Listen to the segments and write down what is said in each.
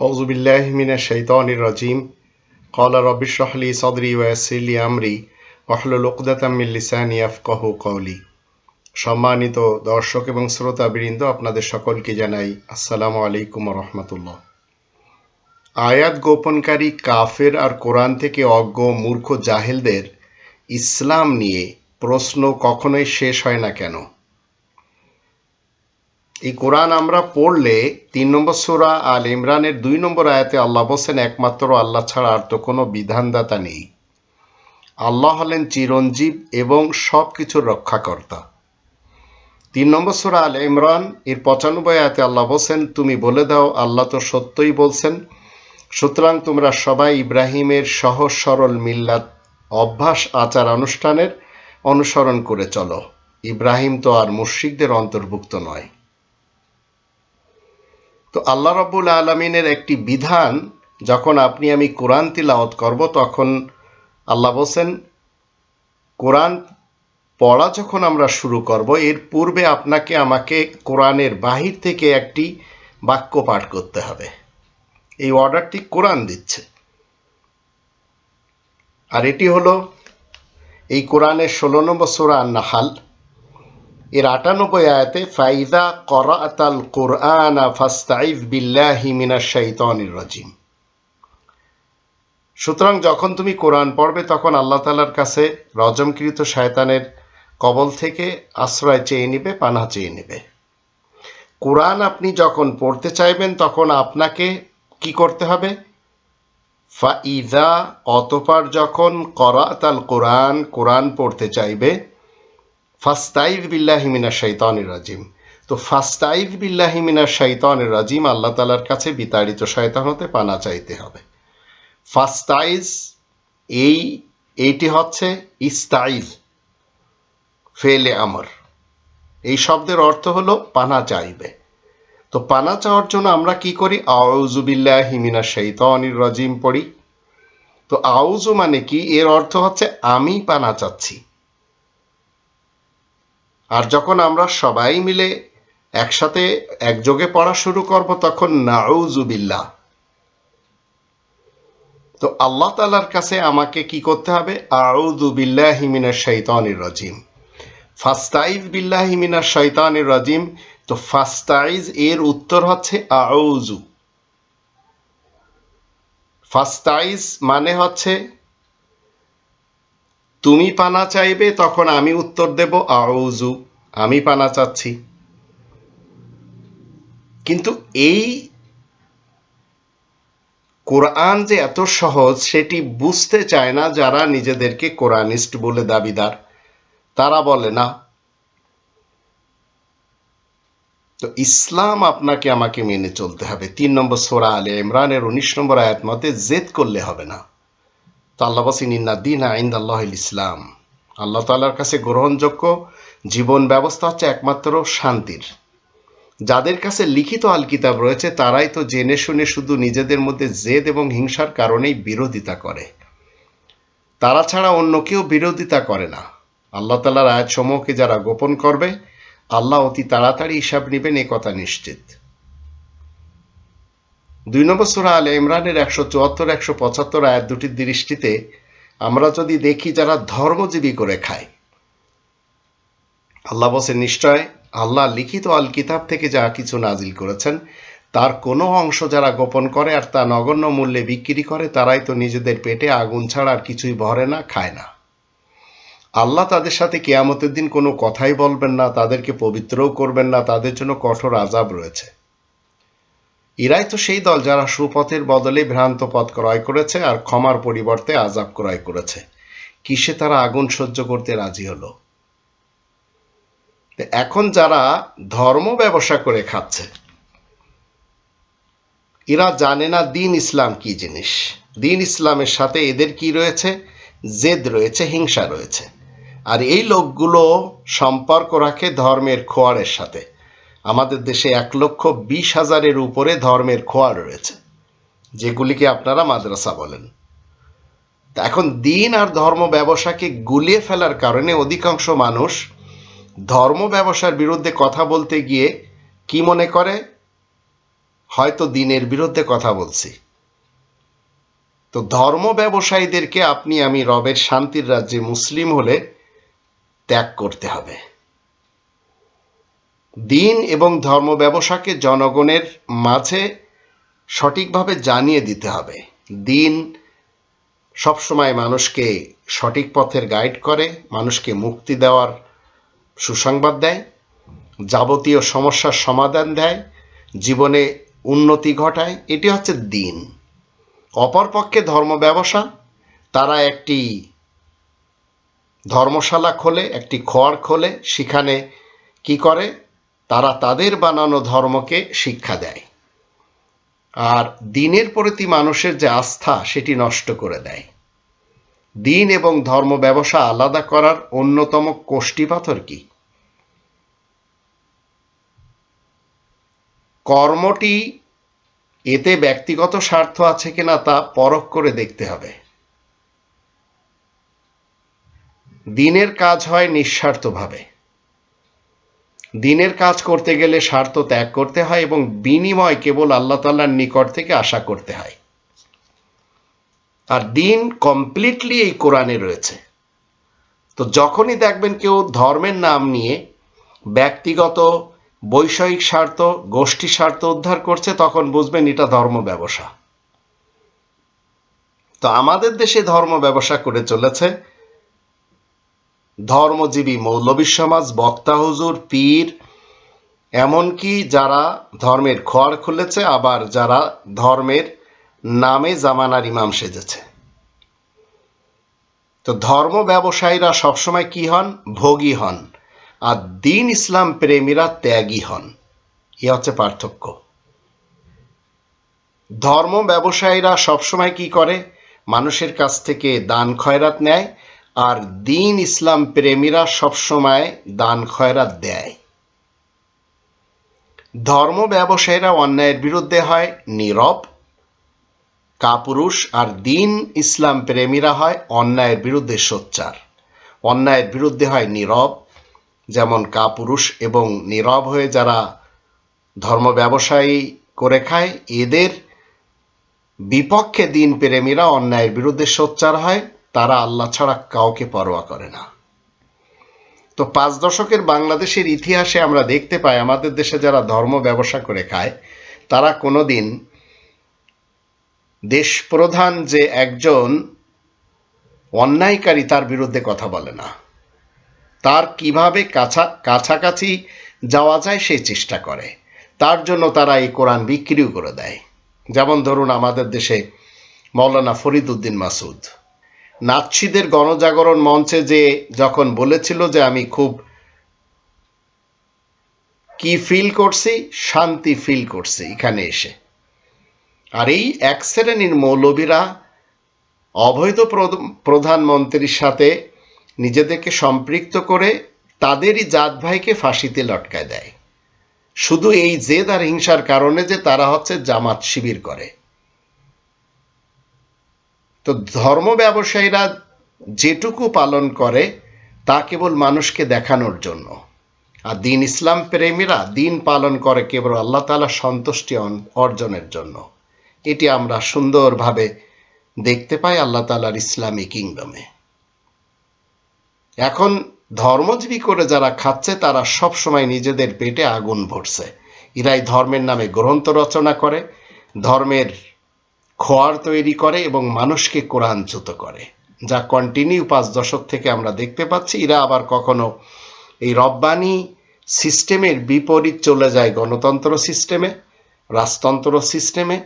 হজুবিল্লাহমিনা শৈতান রাজিম। কলা রবিশ রাহলি সদরি ওয়াসিলি আমরি ওয়াহল লোকদাতামিল লিসানি আফকহ কৌলি সম্মানিত দর্শক এবং শ্রোতাবৃন্দ, আপনাদের সকলকে জানাই আসসালামু আলাইকুম রহমতুল্লাহ। আয়াত গোপনকারী কাফের আর কোরআন থেকে অজ্ঞ মূর্খ জাহেলদের ইসলাম নিয়ে প্রশ্ন কখনোই শেষ হয় না কেন? এই কোরআন আমরা পড়লে তিন নম্বর সুরা আল ইমরানের দুই নম্বর আয়াতে আল্লাহ বলছেন, একমাত্র আল্লাহ ছাড়া আর তো কোনো বিধানদাতা নেই। আল্লাহ হলেন চিরঞ্জীব এবং সব কিছুর রক্ষাকর্তা। তিন নম্বর সুরা আল ইমরান, এর পঁচানব্বই আয়াতে আল্লাহ বলছেন, তুমি বলে দাও, আল্লাহ তো সত্যই বলছেন, সুতরাং তোমরা সবাই ইব্রাহিমের সহজ সরল মিল্লাত, অভ্যাস, আচার, অনুষ্ঠানের অনুসরণ করে চলো। ইব্রাহিম তো আর মুশ্রিকদের অন্তর্ভুক্ত নয়। তো আল্লাহ রব্বুল আলমিনের একটি বিধান, যখন আপনি আমি কোরআন তিলাওয়াত করব, তখন আল্লাহ বলছেন, কোরআন পড়া যখন আমরা শুরু করব, এর পূর্বে আপনাকে আমাকে কোরআনের বাহির থেকে একটি বাক্য পাঠ করতে হবে। এই অর্ডারটি কোরআন দিচ্ছে। আর এটি হলো, এই কোরআনের ষোলো নম্বর সোরা নাহাল এর আটানব্বই আয়াতে, ফাইদা করাতাল কোরআন ফাস্তাইফ বিল্লাহি মিনাশ শাইতানির রাজিম। সুতরাং যখন তুমি কোরআন পড়বে, তখন আল্লাহ তালার কাছে রজমকৃত শয়তানের কবল থেকে আশ্রয় চেয়ে নিবে, পানা চেয়ে নেবে। কোরআন আপনি যখন পড়তে চাইবেন, তখন আপনাকে কি করতে হবে? ফাইদা, অতপার যখন করাতাল কোরআন কোরআন পড়তে চাইবে ফাস্তাইদ বিল্লাহিমিনা শৈতানের রাজিম। তো ফাস্তাইদ বিল্লাহিমিনা শৈতানের রাজিম, আল্লাহ তালার কাছে বিতাড়িত শয়তান হতে পানা চাইতে হবে। ফাস্তাইজ, এই, এইটি হচ্ছে ইস্তাইজ ফেলে আমর। এই শব্দের অর্থ হলো পানা চাইবে। তো পানা চাওয়ার জন্য আমরা কি করি? আউজুবিল্লাহ হিমিনা শৈতানির রাজিম পড়ি। তো আউজু মানে কি? এর অর্থ হচ্ছে আমি পানা চাচ্ছি। আর যখন আমরা সবাই মিলে একসাথে একযোগে পড়া শুরু করব, তখন নাউজুবিল্লাহ তো আল্লাহ তালার কাছে আমাকে কি করতে হবে? আউদু বিল্লাহ হিমিনার শৈতানির রাজিম। ফাস্তাইজ বিল্লাহ হিমিনার শৈতানির রাজিম। তো ফাস্তাইজ এর উত্তর হচ্ছে আউজু ফাস্তাইজ মানে হচ্ছে তুমি পানা চাইবে, তখন আমি উত্তর দেব আউজু আমি পানা চাচ্ছি। কিন্তু এই কোরআন যে এত সহজ, সেটি বুঝতে চায় না যারা নিজেদেরকে কোরআনিস্ট বলে দাবিদার। তারা বলে, না। তো ইসলাম আপনাকে আমাকে মেনে চলতে হবে। তিন নম্বর সোরা আলে ইমরানের উনিশ নম্বর আয়াত মতে, জেদ করলে হবে না। তো বসিন দিন আইন্দ আল্লাহ ইসলাম। আল্লাহ তাল্লার কাছে গ্রহণযোগ্য জীবন ব্যবস্থা হচ্ছে একমাত্র শান্তির। যাদের কাছে লিখিত আল কিতাব রয়েছে, তারাই তো জেনে শুনে শুধু নিজেদের মধ্যে জেদ এবং হিংসার কারণেই বিরোধিতা করে। তারা ছাড়া অন্য কেউ বিরোধিতা করে না। আল্লাহ তালার আয়াত সমূহকে যারা গোপন করবে, আল্লাহ অতি তাড়াতাড়ি হিসাব নেবেন, এ কথা নিশ্চিত। দুই নম্বর সুরা আলে ইমরানের একশো চুয়াত্তর, একশো পঁচাত্তর আয়াত দুটির দৃষ্টিতে আমরা যদি দেখি যারা ধর্মজীবী করে খায়, আল্লাহ বসে নিশ্চয় আল্লাহ লিখিত আল কিতাব থেকে যা কিছু নাজিল করেছেন, তার কোনো অংশ যারা গোপন করে আর তা নগণ্য মূল্যে বিক্রি করে, তারাই তো নিজেদের পেটে আগুন ছাড়া আর কিছুই ভরে না, খায় না। আল্লাহ তাদের সাথে কেয়ামতের দিন কোনো কথাই বলবেন না, তাদেরকে পবিত্রও করবেন না, তাদের জন্য কঠোর আজাব রয়েছে। এরাই তো সেই দল যারা সুপথের বদলে ভ্রান্ত পথ ক্রয় করেছে আর ক্ষমার পরিবর্তে আজাব ক্রয় করেছে। কিসে তারা আগুন সহ্য করতে রাজি হলো? এখন যারা ধর্ম ব্যবসা করে খাচ্ছে এরা জানে না দিন ইসলাম কি জিনিস। দিন ইসলামের সাথে এদের কি রয়েছে? জেদ রয়েছে, হিংসা রয়েছে। আর এই লোকগুলো সম্পর্ক রাখে ধর্মের খোয়ারের সাথে। আমাদের দেশে এক লক্ষ বিশ হাজারের উপরে ধর্মের খোয়া রয়েছে, যেগুলিকে আপনারা মাদ্রাসা বলেন। এখন দিন আর ধর্ম ব্যবসাকে গুলিয়ে ফেলার কারণে অধিকাংশ মানুষ ধর্ম ব্যবসার বিরুদ্ধে কথা বলতে গিয়ে কি মনে করে? হয়তো দিনের বিরুদ্ধে কথা বলছি। তো ধর্ম ব্যবসায়ীদেরকে আপনি আমি রবের শান্তির রাজ্যে মুসলিম হলে ত্যাগ করতে হবে। দিন এবং ধর্ম ব্যবসাকে জনগণের মাঝে সঠিকভাবে জানিয়ে দিতে হবে। দিন সবসময় মানুষকে সঠিক পথের গাইড করে, মানুষকে মুক্তি দেওয়ার সুসংবাদ দেয়, যাবতীয় সমস্যার সমাধান দেয়, জীবনে উন্নতি ঘটায়। এটি হচ্ছে দিন। অপরপক্ষে ধর্ম ব্যবসা, তারা একটি ধর্মশালা খোলে, একটি খোয়ার খোলে, সেখানে কি করে? তারা তাদের বানানো ধর্মকে শিক্ষা দেয়। আর দিনের প্রতি মানুষের যে আস্থা, সেটি নষ্ট করে দেয়। দিন এবং ধর্ম ব্যবসা আলাদা করার অন্যতম কোষ্ঠী পাথর কি? কর্মটি এতে ব্যক্তিগত স্বার্থ আছে কিনা তা পরখ করে দেখতে হবে। দিনের কাজ হয় নিঃস্বার্থভাবে। দিনের কাজ করতে গেলে স্বার্থ ত্যাগ করতে হয় এবং বিনিময় কেবল আল্লাহ তাল্লার নিকট থেকে আশা করতে হয়। আর দিন কমপ্লিটলি এই কোরআনে রয়েছে। তো যখনই দেখবেন কেউ ধর্মের নাম নিয়ে ব্যক্তিগত বৈষয়িক স্বার্থ, গোষ্ঠী স্বার্থ উদ্ধার করছে, তখন বুঝবেন এটা ধর্ম ব্যবসা। তো আমাদের দেশে ধর্ম ব্যবসা করে চলেছে। ধর্মজীবী মৌলবী সমাজ, বক্তা, হুজুর, পীর, এমনকি যারা ধর্মের খোয়ার খুলেছে, আবার যারা ধর্মের নামে জামানার ইমাম সেজেছে। তো ধর্ম ব্যবসায়ীরা সবসময় কি হন? ভোগী হন। আর দিন ইসলাম প্রেমীরা ত্যাগী হন। এ হচ্ছে পার্থক্য। ধর্ম ব্যবসায়ীরা সবসময় কি করে? মানুষের কাছ থেকে দান খয়রাত নেয় আর দিন ইসলাম প্রেমীরা সবসময় দান খয়রাত দেয়। ধর্ম ব্যবসায়ীরা অন্যায়ের বিরুদ্ধে হয়, নীরব। কাপুরুষ আর দিন ইসলাম প্রেমীরা হয় অন্যায়ের বিরুদ্ধে সোচ্চার। অন্যায়ের বিরুদ্ধে হয় নীরব। যেমন কাপুরুষ এবং নীরব হয়ে যারা ধর্ম ব্যবসায়ী করে খায়, এদের বিপক্ষে দিন প্রেমীরা অন্যায়ের বিরুদ্ধে সোচ্চার হয়। তারা আল্লাহ ছাড়া কাউকে পরোয়া করে না। তো পাঁচ দশকের বাংলাদেশের ইতিহাসে আমরা দেখতে পাই, আমাদের দেশে যারা ধর্ম ব্যবসা করে খায়, তারা কোনোদিন দেশ প্রধান যে একজন অন্যায়কারী তার বিরুদ্ধে কথা বলে না। তার কীভাবে কাছা, কাছাকাছি যাওয়া যায় সেই চেষ্টা করে। তার জন্য তারা এই কোরআন বিক্রিও করে দেয়। যেমন ধরুন আমাদের দেশে মৌলানা ফরিদ উদ্দিন মাসুদ নাৎসিদের গণজাগরণ মঞ্চে যে যখন বলেছিল যে আমি খুব কি ফিল করছি, শান্তি ফিল করছি এখানে এসে। আর এই এক শ্রেণির মৌলবীরা অবৈধ প্রধানমন্ত্রীর সাথে নিজেদেরকে সম্পৃক্ত করে তাদেরই জাত ভাইকে ফাঁসিতে লটকায় দেয়। শুধু এই জেদ আর হিংসার কারণে যে তারা হচ্ছে জামাত শিবির করে। তো ধর্ম ব্যবসায়ীরা যেটুকু পালন করে, তা কেবল মানুষকে দেখানোর জন্য। আর দিন ইসলাম প্রেমীরা দিন পালন করে কেবল আল্লাহ তালা সন্তুষ্টি অর্জনের জন্য। এটি আমরা সুন্দরভাবে দেখতে পাই আল্লাহ তালার ইসলামী কিংডমে। এখন ধর্মজীবী করে যারা খাচ্ছে, তারা সব সময় নিজেদের পেটে আগুন ভরছে। ইরাই ধর্মের নামে গ্রন্থ রচনা করে, ধর্মের খোয়ার তৈরি করে এবং মানুষকে কোরআনচ্যুত করে। যা কন্টিনিউ পাঁচ দশক থেকে আমরা দেখতে পাচ্ছি, এরা আবার কখনো এই রব্বানি সিস্টেমের বিপরীত চলে যায় গণতন্ত্র সিস্টেমে, রাজতন্ত্র সিস্টেমে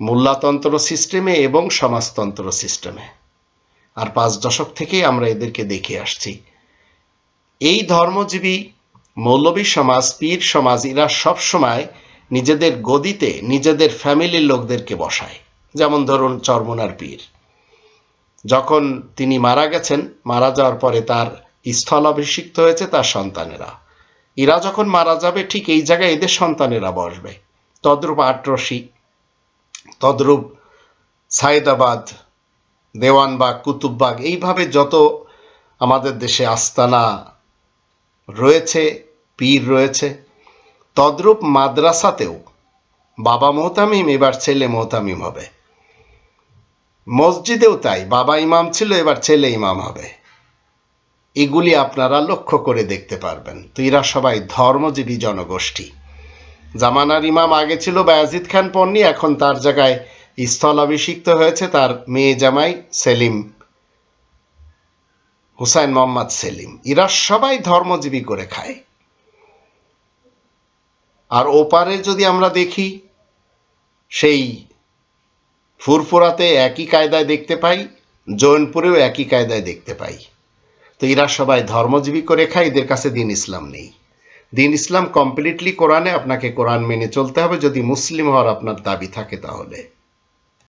মোল্লাতন্ত্র সিস্টেমে এবং সমাজতন্ত্র সিস্টেমে। আর পাঁচ দশক থেকেই আমরা এদেরকে দেখে আসছি। এই ধর্মজীবী মৌলবী সমাজ, পীর সমাজ, এরা সবসময় নিজেদের গদিতে নিজেদের ফ্যামিলির লোকদেরকে বসায়। যেমন ধরুন চরমনার পীর। যখন তিনি মারা গেছেন, মারা যাওয়ার পরে তার স্থল অভিষিক্ত হয়েছে তার সন্তানেরা। এরা যখন মারা যাবে, ঠিক এই জায়গায় এদের সন্তানেরা বসবে। তদ্রূপ আটরশি তদ্রূপ সাইদাবাদ, দেওয়ানবাগ, কুতুববাগ, এইভাবে যত আমাদের দেশে আস্তানা রয়েছে, পীর রয়েছে, তদ্রূপ মাদ্রাসাতেও বাবা মোহতামিম, এবার ছেলে মোহতামিম হবে। মসজিদেও তাই, বাবা ইমাম ছিল, এবার ছেলে ইমাম হবে। এগুলি আপনারা লক্ষ্য করে দেখতে পারবেন। তো এরা সবাই ধর্মজীবী জনগোষ্ঠী। জামানার ইমাম আগে ছিল বায়াজিদ খান পন্নী, এখন তার জায়গায় স্থলাভিষিক্ত হয়েছে তার মেয়ে জামাই সেলিম, হুসাইন মোহাম্মদ সেলিম। এরা সবাই ধর্মজীবী করে খায়। আর ওপারে যদি আমরা দেখি, সেই ফুরফুরাতে একই কায়দায় দেখতে পাই, জৈনপুরেও একই কায়দায় দেখতে পাই। তো এরা সবাই ধর্মজীবী করে খায়, এদের কাছে দিন ইসলাম নেই। দিন ইসলাম কমপ্লিটলি কোরআনে, আপনাকে কোরআন মেনে চলতে হবে। যদি মুসলিম হওয়ার আপনার দাবি থাকে তাহলে।